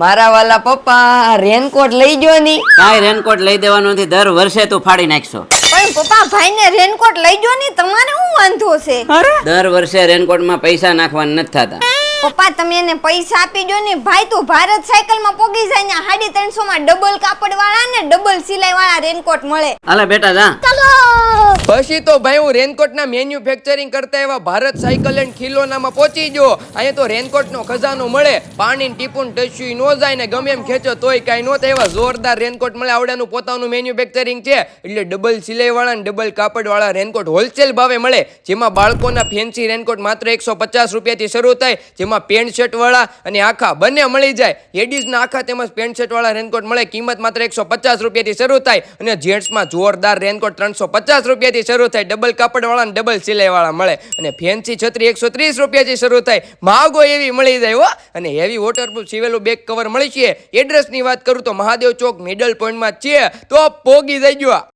મારા વાલા પપ્પા રેનકોટ લઈ ગયો ની. કાઈ રેનકોટ લઈ દેવાનો નથી દર વર્ષે તું ફાડી નાખશો. પણ પપ્પા ભાઈને રેનકોટ લઈ જો ની તમારે શું વાંધો છે? દર વર્ષે રેનકોટમાં પૈસા નાખવાના નથી થતા. પપ્પા તમે એને પૈસા આપી દો ને. ભાઈ તું ભારત સાયકલમાં પોગી જાય ને સાડી ત્રણસો માં ડબલ કાપડ વાળા ને ડબલ સિલાઈ વાળા રેનકોટ મળે. અલે બેટા જા. પછી તો ભાઈ હું રેનકોટના મેન્યુફેક્ચરિંગ કરતા એવા ભારત સાયકલ એન્ડ ખિલોનામાં પહોંચી ગયો. અહીંયા તો રેનકોટનો ખજાનો મળે પાણી ટીપુન ટસ્યું નો જાય ને ગમે એમ ખેંચો તોય કાંઈ નો થાય એવા જોરદાર રેનકોટ મળે. આવડાનું પોતાનું મેન્યુફેક્ચરિંગ છે. એટલે ડબલ સિલાઈવાળા અને ડબલ કાપડવાળા રેનકોટ હોલસેલ ભાવે મળે. જેમાં બાળકોના ફેન્સી રેનકોટ માત્ર એકસો પચાસ રૂપિયાથી શરૂ થાય. જેમાં પેન્ટ શર્ટવાળા અને આખા બંને મળી જાય. લેડીઝના આખા તેમજ પેન્ટ શર્ટ વાળા રેનકોટ મળે. કિંમત માત્ર એકસો પચાસ રૂપિયાથી શરૂ થાય. અને જેન્ટ્સમાં જોરદાર રેનકોટ ત્રણસો પચાસ રૂપિયાથી શરૂ થાય. ડબલ કાપડ વાળા ને ડબલ સિલાઈવાળા મળે. અને ફેન્સી છત્રી એકસો ત્રીસ રૂપિયાથી શરૂ થાય. માગો એવી મળી જાય હો. અને હેવી વોટરપ્રૂફ સીવેલું બેગ કવર મળી છે. એડ્રેસની વાત કરું તો મહાદેવ ચોક મિડલ પોઈન્ટમાં છે. તો પોગી જઈ ગયો